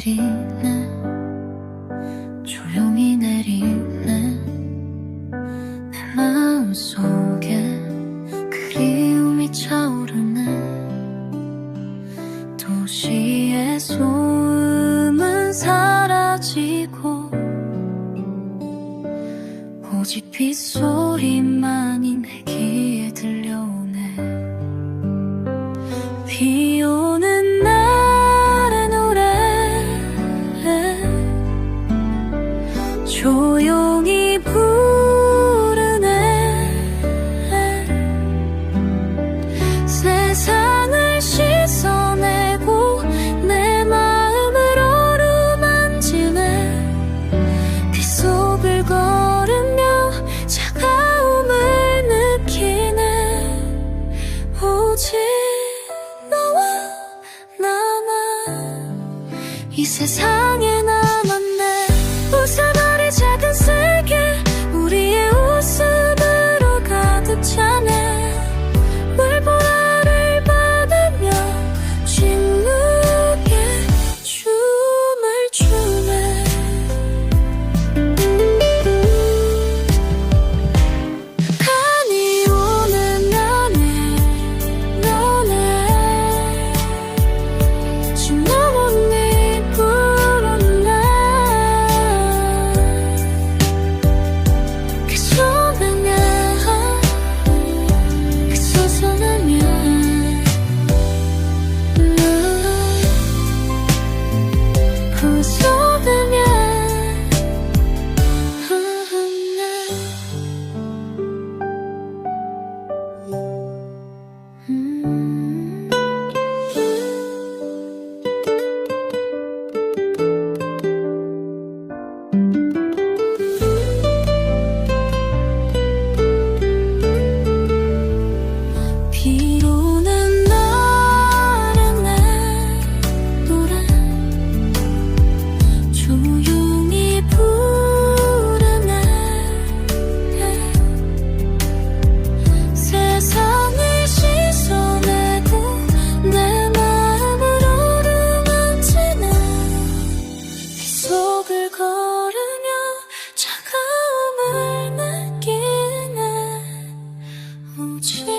내리나 조용히 내리나 내 마음속에 그리움이 차오르네. 도시의 숨은 사라지고 오직 빗소리만이 내게 이 세상에 to